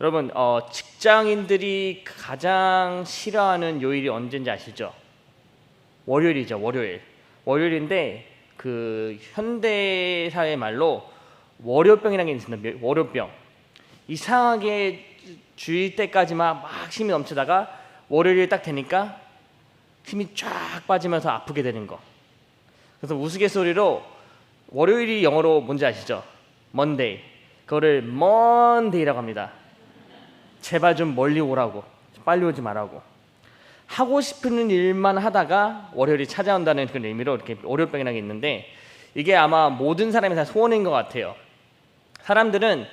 여러분 어, 직장인들이 가장 싫어하는 요일이 언제인지 아시죠? 월요일이죠. 월요일. 월요일인데 그 현대사의 말로 월요병이라는 게 있습니다. 며- 월요병. 이상하게 주일 때까지만 막 힘이 넘치다가 월요일이 딱 되니까 힘이 쫙 빠지면서 아프게 되는 거. 그래서 우스갯소리로 월요일이 영어로 뭔지 아시죠? Monday. 그거를 Monday라고 합니다. 제발 좀 멀리 오라고 빨리 오지 말라고. 하고 싶은 일만 하다가 월요일이 찾아온다는 그런 의미로 이렇게 월요병이라는 게 있는데 이게 아마 모든 사람이 다 소원인 것 같아요. 사람들은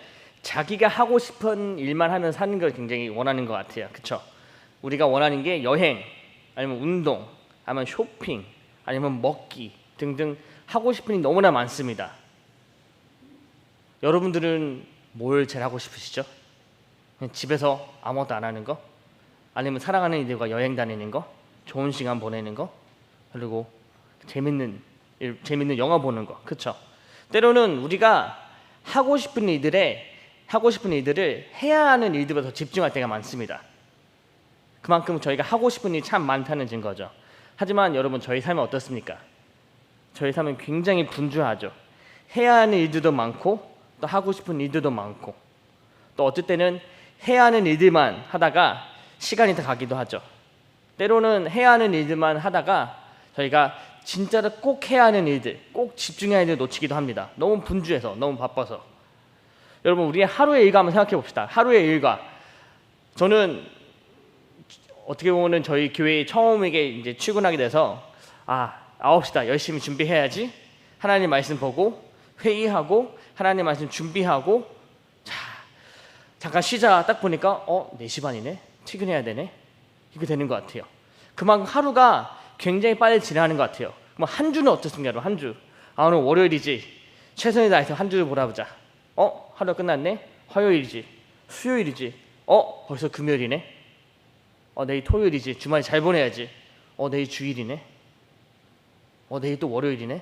자기가 하고 싶은 일만 하면 사는 걸 굉장히 원하는 것 같아요. 그쵸? 우리가 원하는 게 여행 아니면 운동 아니면 쇼핑 아니면 먹기 등등 하고 싶은 일이 너무나 많습니다. 여러분들은 뭘 제일 하고 싶으시죠? 집에서 아무것도 안 하는 거? 아니면 사랑하는 이들과 여행 다니는 거? 좋은 시간 보내는 거? 그리고 재밌는 일, 재밌는 영화 보는 거. 그쵸? 때로는 우리가 하고 싶은 일들에 하고 싶은 일들을 해야 하는 일들보다 더 집중할 때가 많습니다. 그만큼 저희가 하고 싶은 일이 참 많다는 증거죠. 하지만 여러분 저희 삶은 어떻습니까? 저희 삶은 굉장히 분주하죠. 해야 하는 일들도 많고 또 하고 싶은 일들도 많고 또 어쩔 때는 해야 하는 일들만 하다가 시간이 다 가기도 하죠. 때로는 해야 하는 일들만 하다가 저희가 진짜로 꼭 해야 하는 일들, 꼭 집중해야 하는 일을 놓치기도 합니다. 너무 분주해서, 너무 바빠서. 여러분, 우리의 하루의 일과 한번 생각해 봅시다. 하루의 일과. 저는 어떻게 보면은 저희 교회 처음에게 이제 출근하게 돼서 아, 9시다. 열심히 준비해야지. 하나님 말씀 보고 회의하고 하나님 말씀 준비하고 자, 잠깐 쉬자 딱 보니까 어 4시 반이네? 퇴근해야 되네? 이렇게 되는 것 같아요. 그만큼 하루가 굉장히 빨리 지나가는 것 같아요. 뭐한 주는 어떻습니까 한주. 아 오늘 월요일이지. 최선을 다해서 한 주를 몰아보자. 어 하루 끝났네? 화요일이지. 수요일이지. 어 벌써 금요일이네? 어 내일 토요일이지. 주말 잘 보내야지. 어 내일 주일이네? 어 내일 또 월요일이네?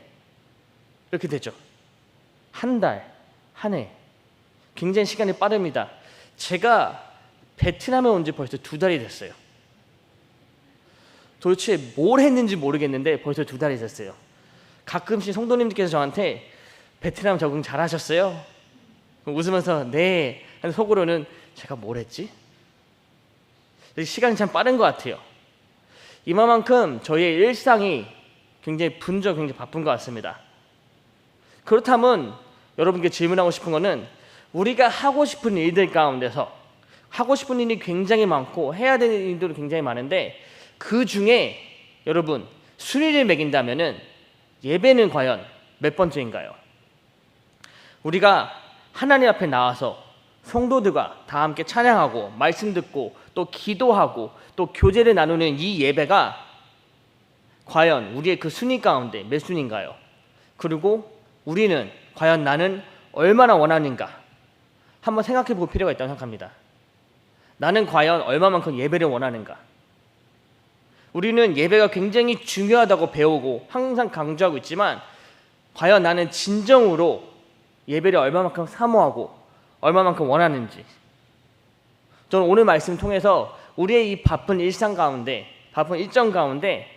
이렇게 되죠. 한 달, 한 해. 굉장히 시간이 빠릅니다. 제가 베트남에 온 지 벌써 두 달이 됐어요. 도대체 뭘 했는지 모르겠는데 벌써 두 달이 됐어요. 가끔씩 성도님들께서 저한테 베트남 적응 잘하셨어요? 웃으면서 네. 하는 속으로는 제가 뭘 했지? 시간이 참 빠른 것 같아요. 이만큼 저희의 일상이 굉장히 분주하고 굉장히 바쁜 것 같습니다. 그렇다면 여러분께 질문하고 싶은 거는 우리가 하고 싶은 일들 가운데서 하고 싶은 일이 굉장히 많고 해야 되는 일들이 굉장히 많은데 그 중에 여러분 순위를 매긴다면은 예배는 과연 몇 번째인가요? 우리가 하나님 앞에 나와서 성도들과 다 함께 찬양하고 말씀 듣고 또 기도하고 또 교제를 나누는 이 예배가 과연 우리의 그 순위 가운데 몇 순위인가요? 그리고 우리는 과연 나는 얼마나 원하는가 한번 생각해 볼 필요가 있다고 생각합니다. 나는 과연 얼마만큼 예배를 원하는가? 우리는 예배가 굉장히 중요하다고 배우고 항상 강조하고 있지만 과연 나는 진정으로 예배를 얼마만큼 사모하고 얼마만큼 원하는지 저는 오늘 말씀 통해서 우리의 이 바쁜 일상 가운데 바쁜 일정 가운데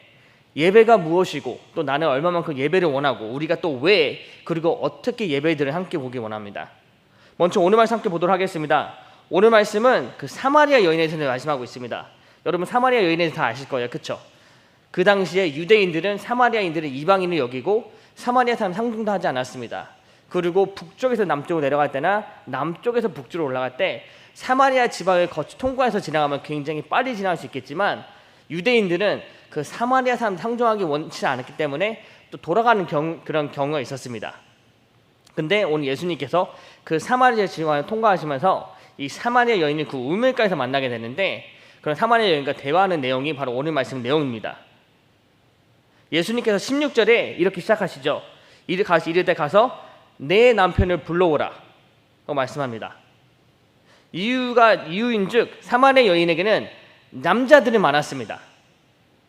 예배가 무엇이고 또 나는 얼마만큼 예배를 원하고 우리가 또 왜 그리고 어떻게 예배들을 함께 보기 원합니다. 먼저 오늘 말씀 함께 보도록 하겠습니다. 오늘 말씀은 그 사마리아 여인에 대해서 말씀하고 있습니다. 여러분 사마리아 여인에 대해서 다 아실 거예요. 그렇죠? 그 당시에 유대인들은 사마리아인들을 이방인을 여기고 사마리아 사람 상종도 하지 않았습니다. 그리고 북쪽에서 남쪽으로 내려갈 때나 남쪽에서 북쪽으로 올라갈 때 사마리아 지방을 거쳐 통과해서 지나가면 굉장히 빨리 지나갈 수 있겠지만 유대인들은 그 사마리아 사람 상종하기 원치 않았기 때문에 또 돌아가는 경, 그런 경우가 있었습니다. 근데 오늘 예수님께서 그 사마리아 지방을 통과하시면서 이 사마리아 여인을 그 우물가에서 만나게 되는데 그런 사마리아 여인과 대화하는 내용이 바로 오늘 말씀 내용입니다. 예수님께서 16절에 이렇게 시작하시죠. 가시 이를 때 가서 내 남편을 불러오라. 고 말씀합니다. 이유가 이유인즉 사마리아 여인에게는 남자들이 많았습니다.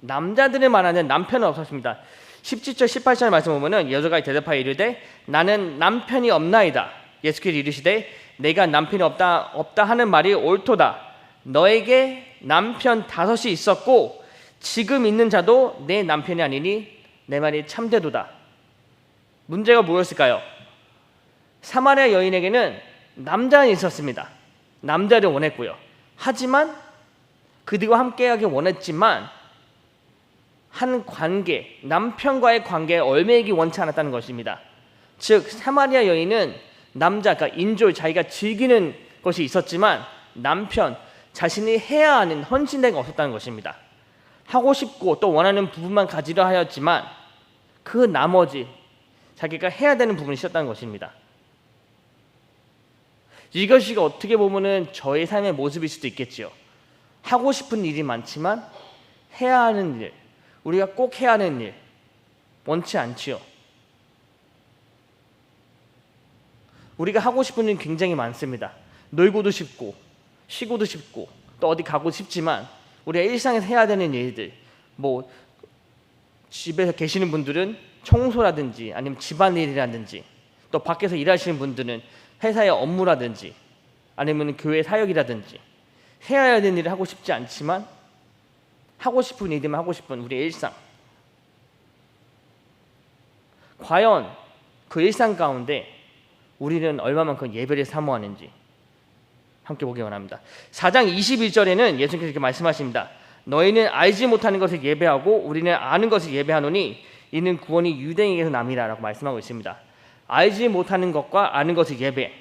남자들이 많았는데 남편은 없었습니다. 17절 18절 말씀 보면은 여자가 대답하여 이르되 나는 남편이 없나이다. 예수께서 이르시되 내가 남편이 없다 없다 하는 말이 옳도다. 너에게 남편 다섯이 있었고 지금 있는 자도 내 남편이 아니니 내 말이 참되도다. 문제가 뭐였을까요? 사마리아 여인에게는 남자는 있었습니다. 남자를 원했고요. 하지만 그들과 함께하기 원했지만 한 관계, 남편과의 관계에 얼매이기 원치 않았다는 것입니다. 즉 사마리아 여인은 남자, 그러니까 인조 자기가 즐기는 것이 있었지만 남편 자신이 해야 하는 헌신된 게 없었다는 것입니다. 하고 싶고 또 원하는 부분만 가지려 하였지만 그 나머지 자기가 해야 되는 부분이 있었다는 것입니다. 이것이 어떻게 보면은 저의 삶의 모습일 수도 있겠지요. 하고 싶은 일이 많지만 해야 하는 일, 우리가 꼭 해야 하는 일 원치 않지요. 우리가 하고 싶은 일 굉장히 많습니다. 놀고도 싶고 쉬고도 싶고 또 어디 가고 싶지만 우리가 일상에서 해야 되는 일들 뭐 집에서 계시는 분들은 청소라든지 아니면 집안일이라든지 또 밖에서 일하시는 분들은 회사의 업무라든지 아니면 교회 사역이라든지 해야 되는 일을 하고 싶지 않지만 하고 싶은 일들만 하고 싶은 우리의 일상 과연 그 일상 가운데 우리는 얼마만큼 예배를 사모하는지 함께 보기 원합니다. 4장 21절에는 예수님께서 이렇게 말씀하십니다. 너희는 알지 못하는 것을 예배하고 우리는 아는 것을 예배하노니 이는 구원이 유대인에게서 남이라라고 말씀하고 있습니다. 알지 못하는 것과 아는 것을 예배.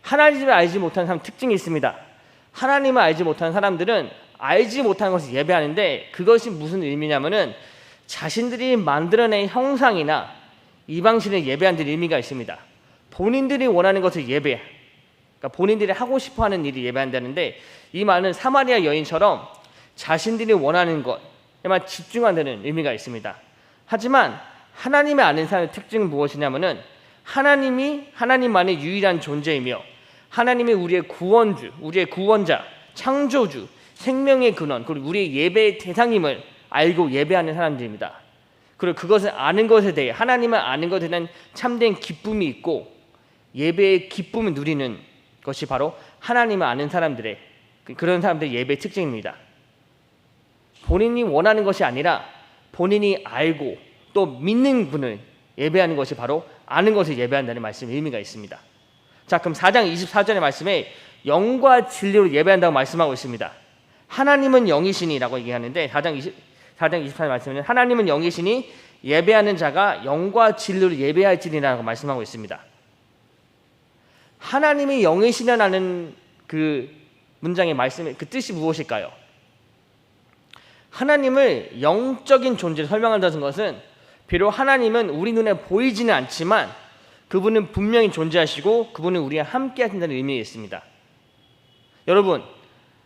하나님을 알지 못하는 사람 특징이 있습니다. 하나님을 알지 못하는 사람들은 알지 못하는 것을 예배하는데 그것이 무슨 의미냐면은 자신들이 만들어낸 형상이나 이방신을 예배하는 의미가 있습니다. 본인들이 원하는 것을 예배. 그러니까 본인들이 하고 싶어 하는 일이 예배한다는데 이 말은 사마리아 여인처럼 자신들이 원하는 것에만 집중한다는 의미가 있습니다. 하지만 하나님의 아는 사람의 특징은 무엇이냐면은 하나님이 하나님만의 유일한 존재이며 하나님이 우리의 구원주, 우리의 구원자, 창조주, 생명의 근원, 그리고 우리의 예배의 대상임을 알고 예배하는 사람들입니다. 그리고 그것을 아는 것에 대해 하나님을 아는 것에 대한 참된 기쁨이 있고 예배의 기쁨을 누리는 것이 바로 하나님을 아는 사람들의 그런 사람들의 예배의 특징입니다. 본인이 원하는 것이 아니라 본인이 알고 또 믿는 분을 예배하는 것이 바로 아는 것을 예배한다는 말씀의 의미가 있습니다. 자, 그럼 4장 24절의 말씀에 영과 진리로 예배한다고 말씀하고 있습니다. 하나님은 영이시니라고 얘기하는데 4장 20 4장 24절 말씀에는 하나님은 영이시니 예배하는 자가 영과 진리로 예배할지니라고 말씀하고 있습니다. 하나님이 영이시냐라는 그 문장의 말씀의 그 뜻이 무엇일까요? 하나님을 영적인 존재로 설명한다는 것은 비록 하나님은 우리 눈에 보이지는 않지만 그분은 분명히 존재하시고 그분은 우리와 함께 하신다는 의미가 있습니다. 여러분,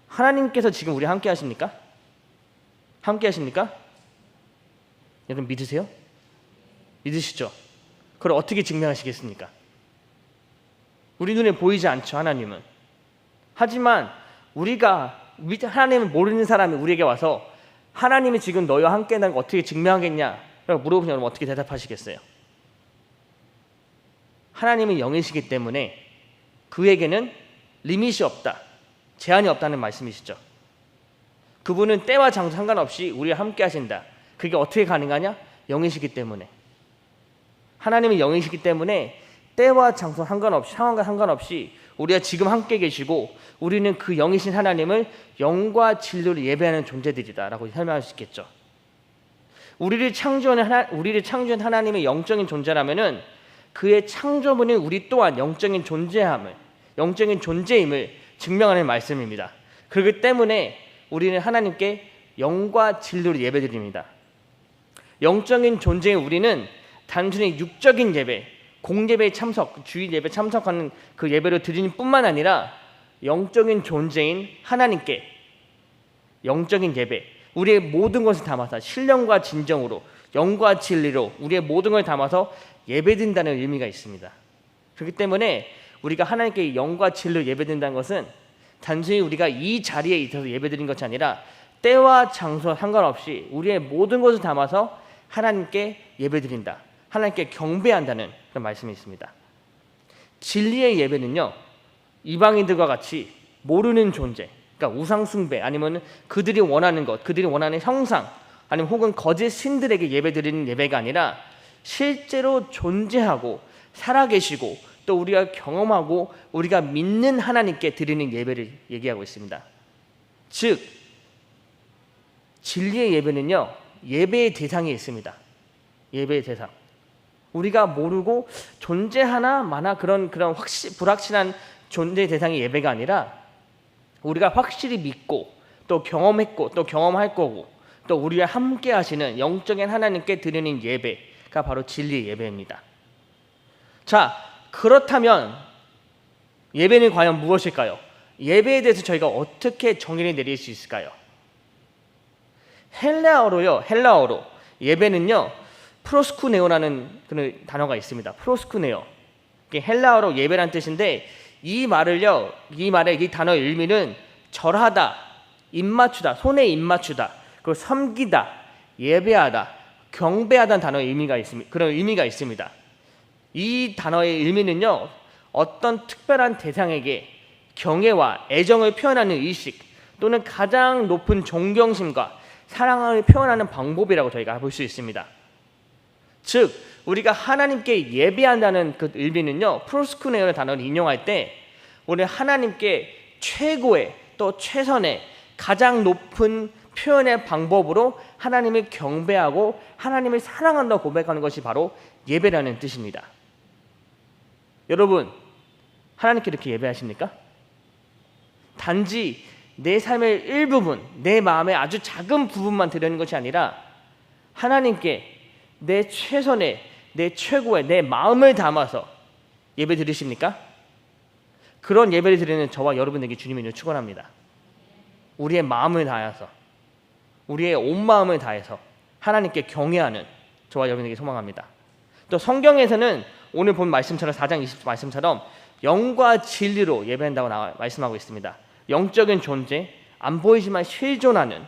하나님께서 지금 우리 함께 하십니까? 함께 하십니까? 여러분 믿으세요? 믿으시죠? 그걸 어떻게 증명하시겠습니까? 우리 눈에 보이지 않죠, 하나님은. 하지만 우리가 하나님을 모르는 사람이 우리에게 와서 하나님이 지금 너희와 함께 한다는 걸 어떻게 증명하겠냐? 라고 물어보면 어떻게 대답하시겠어요? 하나님은 영이시기 때문에 그에게는 리밋이 없다. 제한이 없다는 말씀이시죠. 그분은 때와 장소 상관없이 우리와 함께 하신다. 그게 어떻게 가능하냐? 영이시기 때문에. 하나님은 영이시기 때문에 때와 장소 상관없이 상황과 상관없이 우리가 지금 함께 계시고 우리는 그 영이신 하나님을 영과 진리로 예배하는 존재들이다라고 설명할 수 있겠죠. 우리를 창조한 하나, 우리를 창조한 하나님의 영적인 존재라면은 그의 창조문이 우리 또한 영적인 존재함을 영적인 존재임을 증명하는 말씀입니다. 그렇기 때문에 우리는 하나님께 영과 진리로 예배드립니다. 영적인 존재의 우리는 단순히 육적인 예배, 공예배에 참석, 주일 예배 참석하는 그 예배를 드리는 뿐만 아니라 영적인 존재인 하나님께 영적인 예배, 우리의 모든 것을 담아서 신령과 진정으로 영과 진리로 우리의 모든 걸 담아서 예배드린다는 의미가 있습니다. 그렇기 때문에 우리가 하나님께 영과 진리로 예배드린다는 것은 단순히 우리가 이 자리에 있어서 예배드린 것이 아니라 때와 장소 상관없이 우리의 모든 것을 담아서 하나님께 예배드린다. 하나님께 경배한다는 그런 말씀이 있습니다. 진리의 예배는요. 이방인들과 같이 모르는 존재, 그러니까 우상 숭배 아니면 그들이 원하는 것, 그들이 원하는 형상 아니면 혹은 거짓 신들에게 예배드리는 예배가 아니라 실제로 존재하고 살아계시고 또 우리가 경험하고 우리가 믿는 하나님께 드리는 예배를 얘기하고 있습니다. 즉 진리의 예배는요 예배의 대상이 있습니다. 예배의 대상. 우리가 모르고 존재하나 마나 그런 그런 확실 불확실한 존재 대상의 예배가 아니라 우리가 확실히 믿고 또 경험했고 또 경험할 거고 또 우리와 함께 하시는 영적인 하나님께 드리는 예배가 바로 진리의 예배입니다. 자, 그렇다면 예배는 과연 무엇일까요? 예배에 대해서 저희가 어떻게 정의를 내릴 수 있을까요? 헬라어로요. 헬라어로 예배는요. 프로스쿠네오라는 그런 단어가 있습니다. 프로스쿠네오. 헬라어로 예배란 뜻인데 이 말을요. 이 말의 이 단어의 의미는 절하다, 입맞추다, 손에 입맞추다, 그리고 섬기다, 예배하다, 경배하다는 단어의 의미가 있습니다. 그런 의미가 있습니다. 이 단어의 의미는요. 어떤 특별한 대상에게 경애와 애정을 표현하는 의식 또는 가장 높은 존경심과 사랑을 표현하는 방법이라고 저희가 볼 수 있습니다. 즉 우리가 하나님께 예배한다는 그 의미는요 프로스쿠네어의 단어를 인용할 때 우리 하나님께 최고의 또 최선의 가장 높은 표현의 방법으로 하나님을 경배하고 하나님을 사랑한다 고백하는 것이 바로 예배라는 뜻입니다. 여러분 하나님께 이렇게 예배하십니까? 단지 내 삶의 일부분, 내 마음의 아주 작은 부분만 드리는 것이 아니라 하나님께 내 최선의, 내 최고의 내 마음을 담아서 예배 드리십니까? 그런 예배를 드리는 저와 여러분에게 주님이 축원합니다. 우리의 마음을 다해서, 우리의 온 마음을 다해서 하나님께 경외하는 저와 여러분에게 소망합니다. 또 성경에서는 오늘 본 말씀처럼 4장 20절 말씀처럼 영과 진리로 예배한다고 나와 말씀하고 있습니다. 영적인 존재, 안 보이지만 실존하는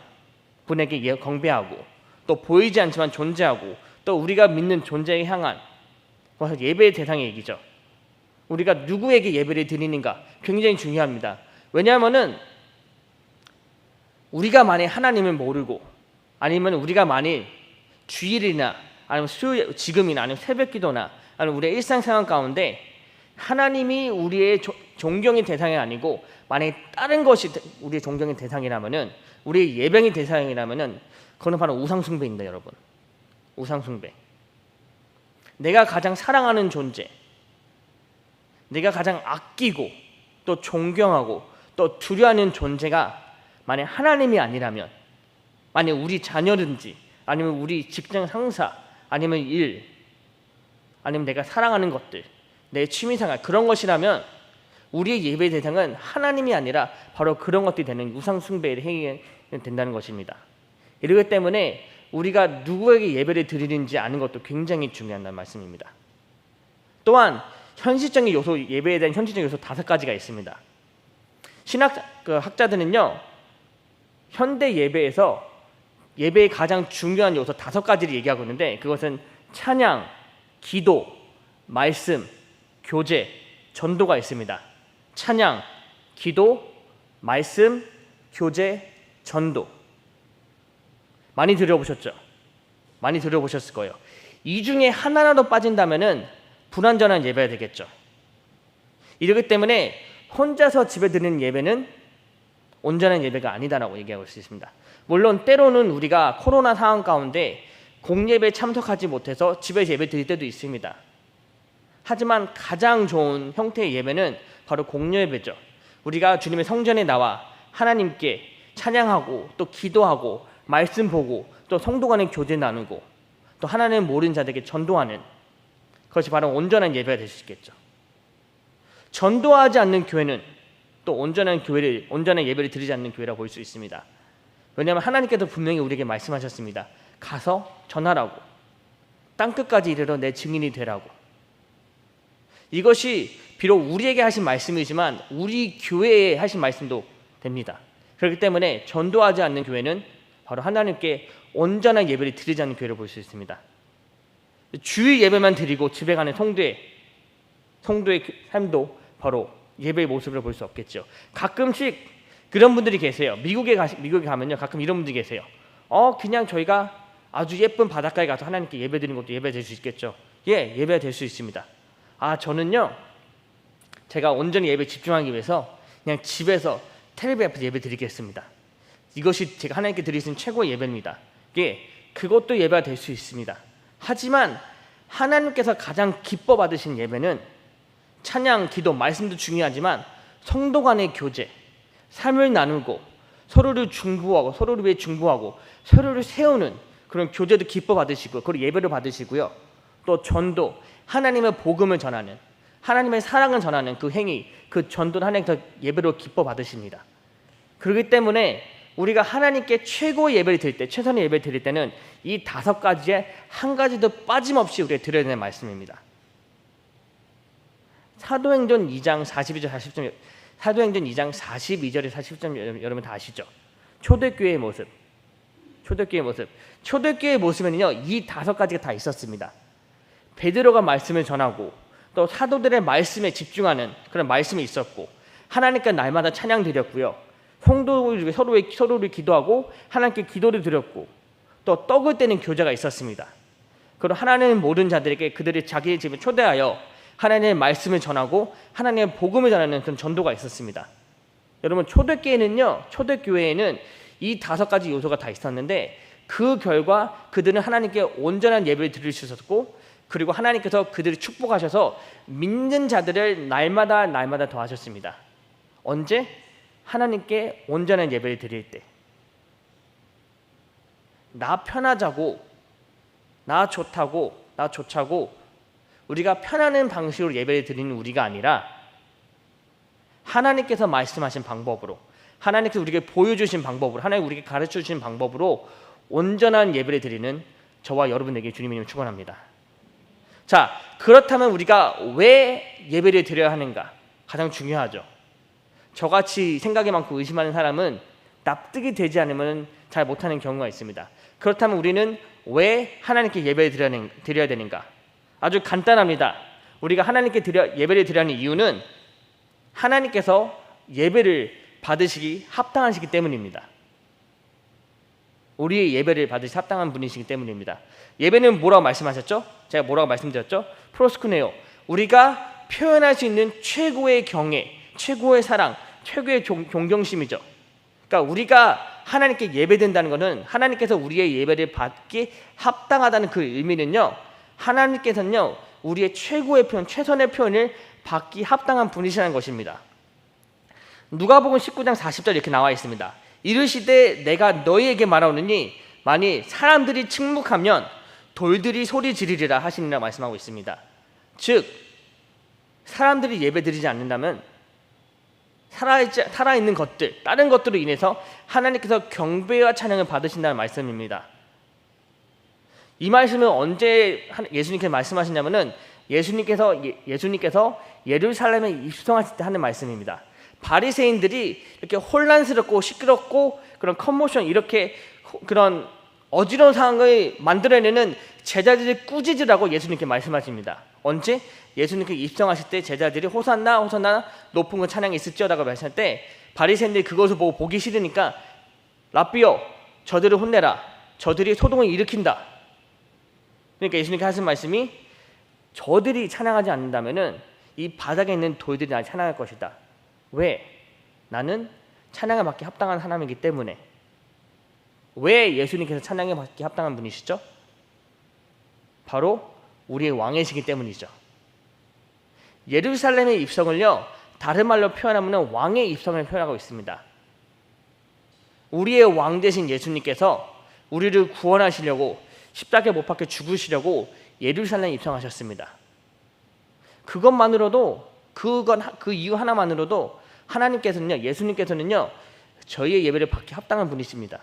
분에게 예, 경배하고 또 보이지 않지만 존재하고 또 우리가 믿는 존재에 향한 예배의 대상의 얘기죠. 우리가 누구에게 예배를 드리는가 굉장히 중요합니다. 왜냐하면은 우리가 만약 하나님을 모르고 아니면 우리가 만일 주일이나 아니면 수 지금이나 아니면 새벽기도나 아니면 우리의 일상생활 가운데 하나님이 우리의 조, 존경의 대상이 아니고 만약에 다른 것이 우리의 존경의 대상이라면은 우리의 예배의 대상이라면은 그거는 바로 우상숭배입니다, 여러분. 우상숭배. 내가 가장 사랑하는 존재, 내가 가장 아끼고 또 존경하고 또 두려워하는 존재가 만약 하나님이 아니라면, 만약 우리 자녀든지 아니면 우리 직장 상사 아니면 일 아니면 내가 사랑하는 것들, 내 취미생활 그런 것이라면 우리의 예배 대상은 하나님이 아니라 바로 그런 것들이 되는 우상숭배를 행위 된다는 것입니다. 이러기 때문에 우리가 누구에게 예배를 드리는지 아는 것도 굉장히 중요한 말씀입니다. 또한 현실적인 요소 예배에 대한 현실적인 요소 다섯 가지가 있습니다. 신학 그 학자들은요 현대 예배에서 예배의 가장 중요한 요소 다섯 가지를 얘기하고 있는데 그것은 찬양, 기도, 말씀, 교제, 전도가 있습니다. 찬양, 기도, 말씀, 교제, 전도. 많이 들어보셨죠? 많이 들어보셨을 거예요. 이 중에 하나라도 빠진다면은 불완전한 예배가 되겠죠. 이러기 때문에 혼자서 집에 드리는 예배는 온전한 예배가 아니다라고 얘기하고 있습니다. 물론 때로는 우리가 코로나 상황 가운데 공예배 참석하지 못해서 집에서 예배 드릴 때도 있습니다. 하지만 가장 좋은 형태의 예배는 바로 공예배죠. 우리가 주님의 성전에 나와 하나님께 찬양하고 또 기도하고 말씀 보고 또 성도 간의 교제 나누고 또 하나님 모르는 자들에게 전도하는 그것이 바로 온전한 예배가 될 수 있겠죠. 전도하지 않는 교회는 또 온전한 교회를 온전한 예배를 드리지 않는 교회라고 볼 수 있습니다. 왜냐하면 하나님께서 분명히 우리에게 말씀하셨습니다. 가서 전하라고 땅 끝까지 이르러 내 증인이 되라고. 이것이 비록 우리에게 하신 말씀이지만 우리 교회에 하신 말씀도 됩니다. 그렇기 때문에 전도하지 않는 교회는 바로 하나님께 온전한 예배를 드리지 않는 교회를 볼 수 있습니다. 주일 예배만 드리고 집에 가는 성도의 성도의 삶도 바로 예배의 모습을 볼 수 없겠죠. 가끔씩 그런 분들이 계세요. 미국에 가 미국에 가면요. 가끔 이런 분들이 계세요. 어, 그냥 저희가 아주 예쁜 바닷가에 가서 하나님께 예배 드리는 것도 예배 될 수 있겠죠. 예, 예배가 될수 있습니다. 아, 저는요. 제가 온전히 예배 집중하기 위해서 그냥 집에서 텔레비 앞에서 예배 드리겠습니다. 이것이 제가 하나님께 있는 최고의 예배입니다. 예, 그것도 예배가 될 수 있습니다. 하지만 하나님께서 가장 기뻐 받으신 예배는 찬양, 기도, 말씀도 중요하지만 성도 간의 교제, 삶을 나누고 서로를 중보하고 서로를 위해 중보하고 서로를 세우는 그런 교제도 기뻐 받으시고 그리고 예배를 받으시고요. 또 전도, 하나님의 복음을 전하는 하나님의 사랑을 전하는 그 행위, 그 전도는 하나님께서 예배로 기뻐 받으십니다. 그렇기 때문에 우리가 하나님께 최고의 예배를 드릴 때, 최선의 예배를 드릴 때는 이 다섯 가지에 한 가지도 빠짐없이 우리가 드려야 되는 말씀입니다. 사도행전 2장 42절 40절 사도행전 2장 42절에 40절 여러분 다 아시죠? 초대교회의 모습. 초대교회의 모습. 초대교회의 모습에는요. 이 다섯 가지가 다 있었습니다. 베드로가 말씀을 전하고 또 사도들의 말씀에 집중하는 그런 말씀이 있었고 하나님께 날마다 찬양 드렸고요. 성도를 서로의 서로를 기도하고 하나님께 기도를 드렸고 또 떡을 떼는 교제가 있었습니다. 그리고 하나님 모든 자들에게 그들이 자기의 집에 초대하여 하나님의 말씀을 전하고 하나님의 복음을 전하는 그런 전도가 있었습니다. 여러분 초대교회는요, 초대교회에는 이 다섯 가지 요소가 다 있었는데 그 결과 그들은 하나님께 온전한 예배를 드릴 수 있었고 그리고 하나님께서 그들을 축복하셔서 믿는 자들을 날마다 날마다 더하셨습니다. 언제? 하나님께 온전한 예배를 드릴 때. 나 편하자고, 나 좋다고, 나 좋자고 우리가 편하는 방식으로 예배를 드리는 우리가 아니라 하나님께서 말씀하신 방법으로 하나님께서 우리에게 보여주신 방법으로 하나님 우리에게 가르쳐 주신 방법으로 온전한 예배를 드리는 저와 여러분에게 주님이 축원합니다. 자 그렇다면 우리가 왜 예배를 드려야 하는가 가장 중요하죠. 저같이 생각이 많고 의심하는 사람은 납득이 되지 않으면 잘 못하는 경우가 있습니다. 그렇다면 우리는 왜 하나님께 예배를 드려야 되는가? 아주 간단합니다. 우리가 하나님께 드려, 예배를 드리는 이유는 하나님께서 예배를 받으시기 합당하시기 때문입니다. 우리의 예배를 받으시 합당한 분이시기 때문입니다. 예배는 뭐라고 말씀하셨죠? 제가 뭐라고 말씀드렸죠? 프로스쿠네요. 우리가 표현할 수 있는 최고의 경애, 최고의 사랑, 최고의 종, 존경심이죠. 그러니까 우리가 하나님께 예배된다는 것은 하나님께서 우리의 예배를 받기 합당하다는 그 의미는요. 하나님께서는요. 우리의 최고의 표현, 최선의 표현을 받기 합당한 분이시라는 것입니다. 누가복음 19장 40절 이렇게 나와 있습니다. 이르시되 내가 너희에게 말하노니 만일 사람들이 침묵하면 돌들이 소리 지르리라 하시니라 말씀하고 있습니다. 즉 사람들이 예배드리지 않는다면 살아있지, 살아있는 것들, 다른 것들로 인해서 하나님께서 경배와 찬양을 받으신다는 말씀입니다. 이 말씀은 언제 예수님께서 말씀하시냐면은 예수님께서 예 수님께서 예루살렘에 입성하실 때 하는 말씀입니다. 바리새인들이 이렇게 혼란스럽고 시끄럽고 그런 컨모션 이렇게 그런 어지러운 상황을 만들어내는 제자들이 꾸짖으라고 예수님께 말씀하십니다. 언제? 예수님께 입성하실 때 제자들이 호산나 호산나 높은 건 찬양이 있을지어다가 말씀할 때 바리새인들이 그것을 보고 보기 싫으니까 라비오 저들을 혼내라 저들이 소동을 일으킨다 그러니까 예수님께 하신 말씀이 저들이 찬양하지 않는다면은 이 바닥에 있는 돌들이 나 찬양할 것이다 왜? 나는 찬양을 받기 합당한 사람이기 때문에 왜 예수님께서 찬양에 받기 합당한 분이시죠? 바로 우리의 왕이시기 때문이죠. 예루살렘의 입성을요 다른 말로 표현하면 왕의 입성을 표현하고 있습니다. 우리의 왕 되신 예수님께서 우리를 구원하시려고 십자가에 못 박혀 죽으시려고 예루살렘에 입성하셨습니다. 그것만으로도 그건 그 이유 하나만으로도 하나님께서는요 예수님께서는요 저희의 예배를 받기 합당한 분이십니다.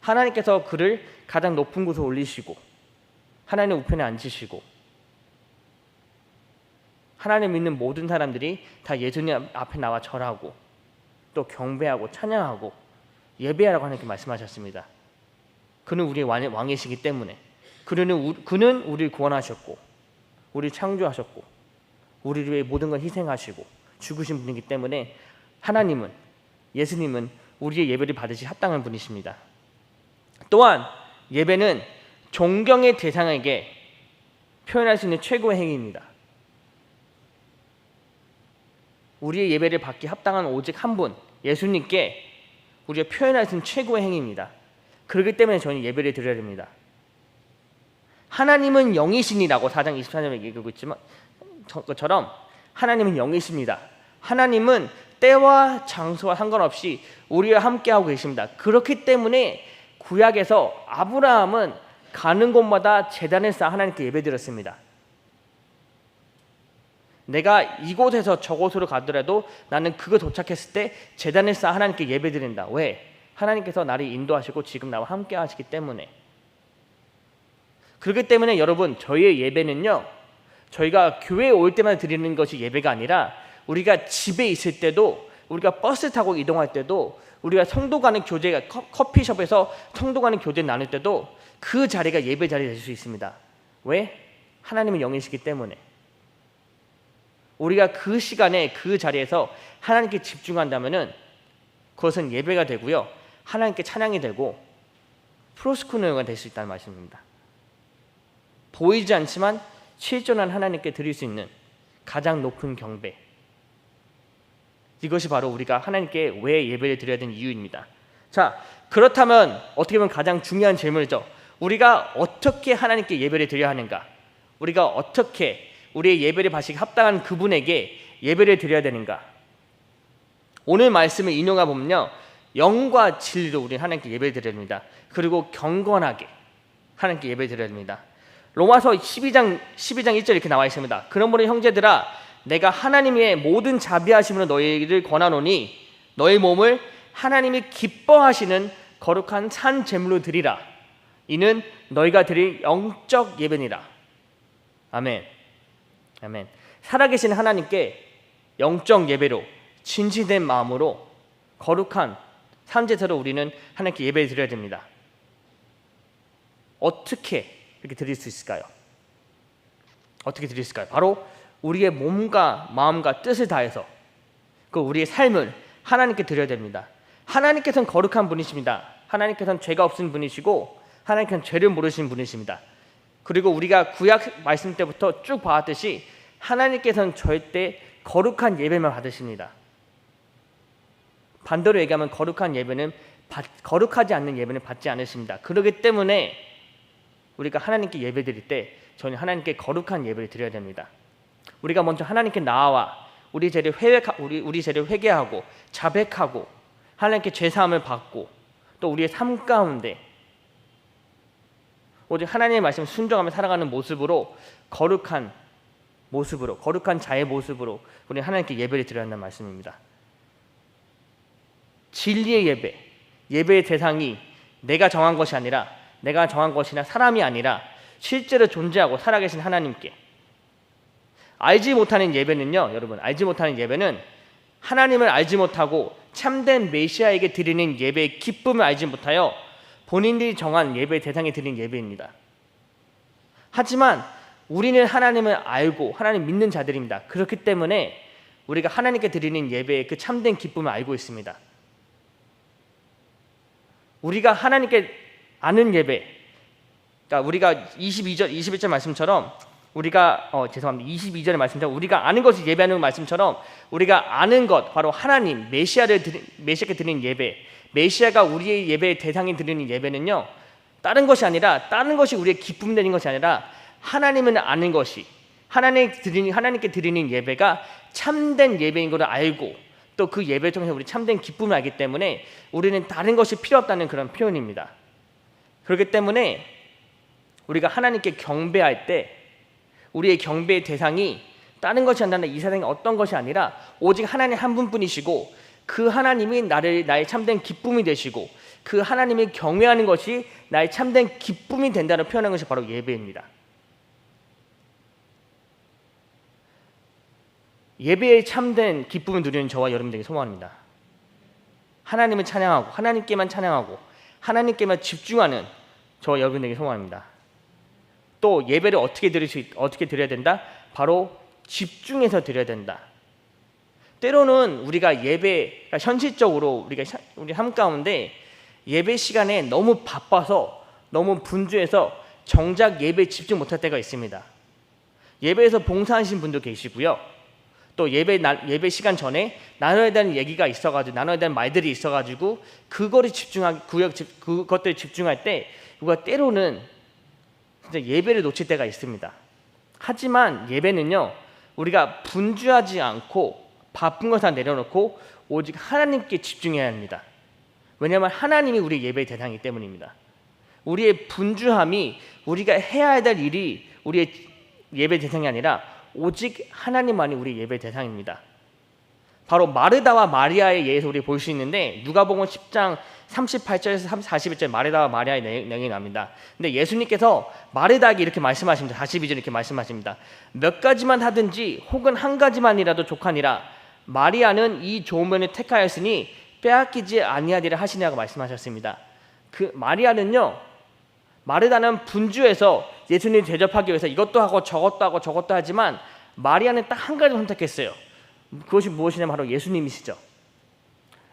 하나님께서 그를 가장 높은 곳에 올리시고 하나님의 우편에 앉으시고 하나님 믿는 모든 사람들이 다 예수님 앞에 나와 절하고 또 경배하고 찬양하고 예배하라고 하나님께 말씀하셨습니다. 그는 우리의 왕이시기 때문에 그는 그는 우리를 구원하셨고 우리 창조하셨고 우리를 위해 모든 걸 희생하시고 죽으신 분이기 때문에 하나님은 예수님은 우리의 예배를 받으시 합당한 분이십니다. 또한 예배는 존경의 대상에게 표현할 수 있는 최고의 행위입니다. 우리의 예배를 받기 합당한 오직 한 분, 예수님께 우리가 표현할 수 있는 최고의 행위입니다. 그렇기 때문에 저는 예배를 드려야 됩니다. 하나님은 영이신이라고 4장 24절에 얘기하고 있지만 것처럼 하나님은 영이십니다. 하나님은 때와 장소와 상관없이 우리와 함께하고 계십니다. 그렇기 때문에 구약에서 아브라함은 가는 곳마다 재단을 쌓아 하나님께 예배드렸습니다. 내가 이곳에서 저곳으로 가더라도 나는 그거 도착했을 때 재단을 쌓아 하나님께 예배드린다. 왜? 하나님께서 나를 인도하시고 지금 나와 함께 하시기 때문에. 그렇기 때문에 여러분 저희의 예배는요. 저희가 교회에 올 때만 드리는 것이 예배가 아니라 우리가 집에 있을 때도 우리가 버스 타고 이동할 때도 우리가 성도 간의 교제가 커피숍에서 성도 간의 교제 나눌 때도 그 자리가 예배 자리 될 수 있습니다. 왜? 하나님은 영이시기 때문에. 우리가 그 시간에 그 자리에서 하나님께 집중한다면은 그것은 예배가 되고요. 하나님께 찬양이 되고 프로스쿠너가 될 수 있다는 말씀입니다. 보이지 않지만 실존한 하나님께 드릴 수 있는 가장 높은 경배. 이것이 바로 우리가 하나님께 왜 예배를 드려야 되는 이유입니다. 자, 그렇다면 어떻게 보면 가장 중요한 질문이죠. 우리가 어떻게 하나님께 예배를 드려야 하는가? 우리가 어떻게 우리의 예배를 받기 합당한 그분에게 예배를 드려야 되는가? 오늘 말씀을 인용해 보면요. 영과 진리로 우리 하나님께 예배 드려야 됩니다. 그리고 경건하게 하나님께 예배 드려야 됩니다. 로마서 12장 12장 1절 이렇게 나와 있습니다. 그러므로 형제들아 내가 하나님의 모든 자비하심으로 너희를 권하노니 너희 몸을 하나님이 기뻐하시는 거룩한 산 제물로 드리라. 이는 너희가 드릴 영적 예배니라. 아멘. 아멘. 살아계신 하나님께 영적 예배로 진실된 마음으로 거룩한 산제사로 우리는 하나님께 예배 드려야 됩니다. 어떻게 이렇게 드릴 수 있을까요? 어떻게 드릴 수 있을까요? 바로 우리의 몸과 마음과 뜻을 다해서 그 우리의 삶을 하나님께 드려야 됩니다. 하나님께서는 거룩한 분이십니다. 하나님께서는 죄가 없은 분이시고 하나님께서는 죄를 모르시는 분이십니다. 그리고 우리가 구약 말씀 때부터 쭉 봐왔듯이 하나님께서는 절대 거룩한 예배만 받으십니다. 반대로 얘기하면 거룩한 예배는 받, 거룩하지 않는 예배는 받지 않으십니다. 그렇기 때문에 우리가 하나님께 예배 드릴 때 저는 하나님께 거룩한 예배를 드려야 됩니다. 우리가 먼저 하나님께 나와 우리 죄를 회개 우리 우리 죄를 회개하고 자백하고 하나님께 죄 사함을 받고 또 우리의 삶 가운데 오직 하나님의 말씀 순종하며 살아가는 모습으로 거룩한 모습으로 거룩한 자의 모습으로 우리 하나님께 예배를 드려야 한다는 말씀입니다. 진리의 예배, 예배의 대상이 내가 정한 것이 아니라 내가 정한 것이나 사람이 아니라 실제로 존재하고 살아계신 하나님께 알지 못하는 예배는요, 여러분 알지 못하는 예배는 하나님을 알지 못하고 참된 메시아에게 드리는 예배의 기쁨을 알지 못하여 본인들이 정한 예배 대상에 드리는 예배입니다. 하지만 우리는 하나님을 알고 하나님 믿는 자들입니다. 그렇기 때문에 우리가 하나님께 드리는 예배의 그 참된 기쁨을 알고 있습니다. 우리가 하나님께 아는 예배. 그러니까 우리가 22절 21절 말씀처럼 우리가 어, 죄송합니다. 22절의 말씀처럼 우리가 아는 것을 예배하는 말씀처럼 우리가 아는 것 바로 하나님 메시아를 드리, 메시아께 드리는 예배. 메시아가 우리의 예배의 대상이 드리는 예배는요. 다른 것이 아니라 다른 것이 우리의 기쁨 되는 것이 아니라 하나님을 아는 것이 하나님 드리는 하나님께 드리는 예배가 참된 예배인 것을 알고 또 그 예배를 통해서 우리 참된 기쁨을 알기 때문에 우리는 다른 것이 필요 없다는 그런 표현입니다. 그렇기 때문에 우리가 하나님께 경배할 때 우리의 경배의 대상이 다른 것이 아니라 이 세상의 어떤 것이 아니라 오직 하나님 한 분뿐이시고 그 하나님이 나를 나의 참된 기쁨이 되시고 그 하나님을 경외하는 것이 나의 참된 기쁨이 된다는 표현하는 것이 바로 예배입니다. 예배에 참된 기쁨을 누리는 저와 여러분들에게 소망합니다. 하나님을 찬양하고 하나님께만 찬양하고 하나님께만 집중하는 저 여러분에게 소망합니다. 또 예배를 어떻게 드릴 수 어떻게 드려야 된다? 바로 집중해서 드려야 된다. 때로는 우리가 예배 그러니까 현실적으로 우리가 샤- 우리 삶 가운데 예배 시간에 너무 바빠서 너무 분주해서 정작 예배에 집중 못할 때가 있습니다. 예배에서 봉사하신 분도 계시고요. 또 예배 나- 예배 시간 전에 나눠야 되는 얘기가 있어가지고 나눠야 되는 말들이 있어가지고 그거를 집중하기 그것들 집중할 때 우리가 때로는 진짜 예배를 놓칠 때가 있습니다. 하지만 예배는요 우리가 분주하지 않고 바쁜 것다 내려놓고 오직 하나님께 집중해야 합니다. 왜냐하면 하나님이 우리 예배의 대상이기 때문입니다. 우리의 분주함이 우리가 해야 될 일이 우리의 예배 대상이 아니라 오직 하나님만이 우리 예배 대상입니다. 바로 마르다와 마리아의 예에서 우리 볼 수 있는데 누가복음 10장 38절에서 41절 마르다와 마리아의 내- 내용이 나옵니다. 근데 예수님께서 마르다에게 이렇게 말씀하십니다. 42절 이렇게 말씀하십니다. 몇 가지만 하든지 혹은 한 가지만이라도 족하니라 마리아는 이 좋은 면을 택하였으니 빼앗기지 아니하리라 하시냐고 말씀하셨습니다. 그 마리아는요 마르다는 분주해서 예수님 대접하기 위해서 이것도 하고 저것도 하고 저것도 하지만 마리아는 딱 한 가지 선택했어요. 그것이 무엇이냐면 바로 예수님이시죠.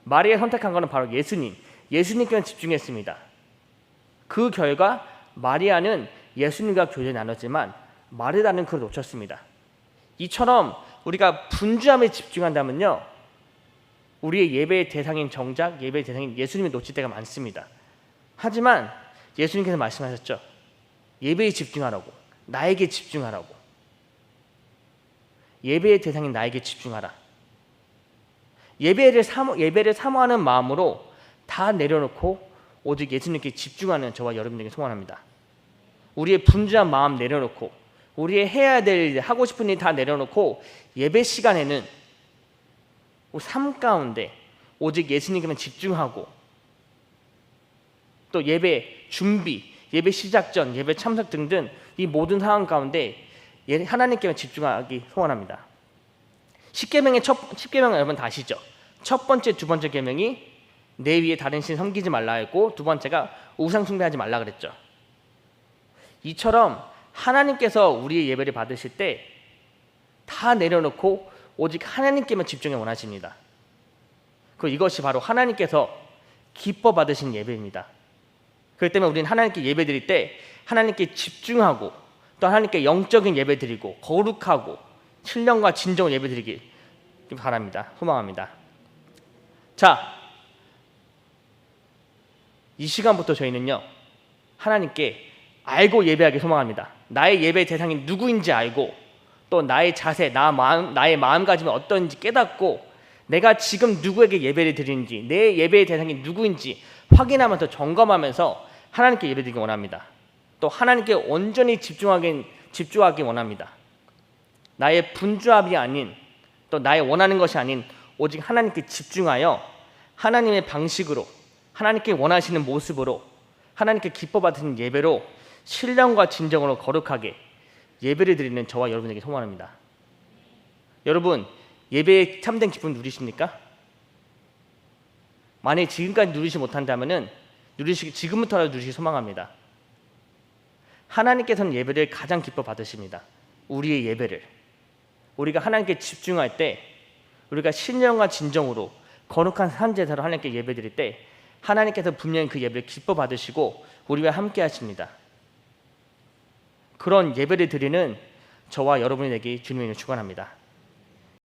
마리아 선택한 것은 바로 예수님. 예수님께만 집중했습니다. 그 결과 마리아는 예수님과 교제 나눴지만 마르다는 그걸 놓쳤습니다. 이처럼 우리가 분주함에 집중한다면요. 우리의 예배의 대상인 정작 예배의 대상인 예수님을 놓칠 때가 많습니다. 하지만 예수님께서 말씀하셨죠. 예배에 집중하라고. 나에게 집중하라고. 예배의 대상인 나에게 집중하라. 예배를 사모 예배를 사모하는 마음으로 다 내려놓고 오직 예수님께 집중하는 저와 여러분에게 소원합니다. 우리의 분주한 마음 내려놓고 우리의 해야 될 일, 하고 싶은 일 다 내려놓고 예배 시간에는 우리 삶 가운데 오직 예수님께만 집중하고 또 예배 준비, 예배 시작 전, 예배 참석 등등 이 모든 상황 가운데 예- 하나님께만 집중하기 소원합니다. 십계명의 첫 십계명 여러분 다 아시죠? 첫 번째, 두 번째 계명이 내 위에 다른 신 섬기지 말라 했고 두 번째가 우상 숭배하지 말라 그랬죠. 이처럼 하나님께서 우리의 예배를 받으실 때 다 내려놓고 오직 하나님께만 집중해 원하십니다. 그 이것이 바로 하나님께서 기뻐 받으신 예배입니다. 그렇기 때문에 우리는 하나님께 예배 드릴 때 하나님께 집중하고 또 하나님께 영적인 예배 드리고 거룩하고 신령과 진정을 예배 드리기 바랍니다. 소망합니다. 자, 이 시간부터 저희는요 하나님께 알고 예배하기 소망합니다. 나의 예배 대상이 누구인지 알고 또 나의 자세, 나 마음, 나의 마음가짐이 어떤지 깨닫고 내가 지금 누구에게 예배를 드리는지 내 예배의 대상이 누구인지 확인하면서 점검하면서 하나님께 예배드리기 원합니다. 또 하나님께 온전히 집중하기 집중하기 원합니다. 나의 분주함이 아닌 또 나의 원하는 것이 아닌 오직 하나님께 집중하여 하나님의 방식으로 하나님께 원하시는 모습으로 하나님께 기뻐 받으시는 예배로 신령과 진정으로 거룩하게 예배를 드리는 저와 여러분에게 소망합니다. 여러분 예배의 참된 기쁨 누리십니까? 만약 지금까지 누리지 못한다면은 누리시 지금부터라도 누리시 소망합니다. 하나님께서는 예배를 가장 기뻐 받으십니다. 우리의 예배를 우리가 하나님께 집중할 때 우리가 신령과 진정으로 거룩한 산 제사로 하나님께 예배드릴 때 하나님께서 분명히 그 예배를 기뻐 받으시고 우리와 함께 하십니다. 그런 예배를 드리는 저와 여러분에게 주님의 축원합니다.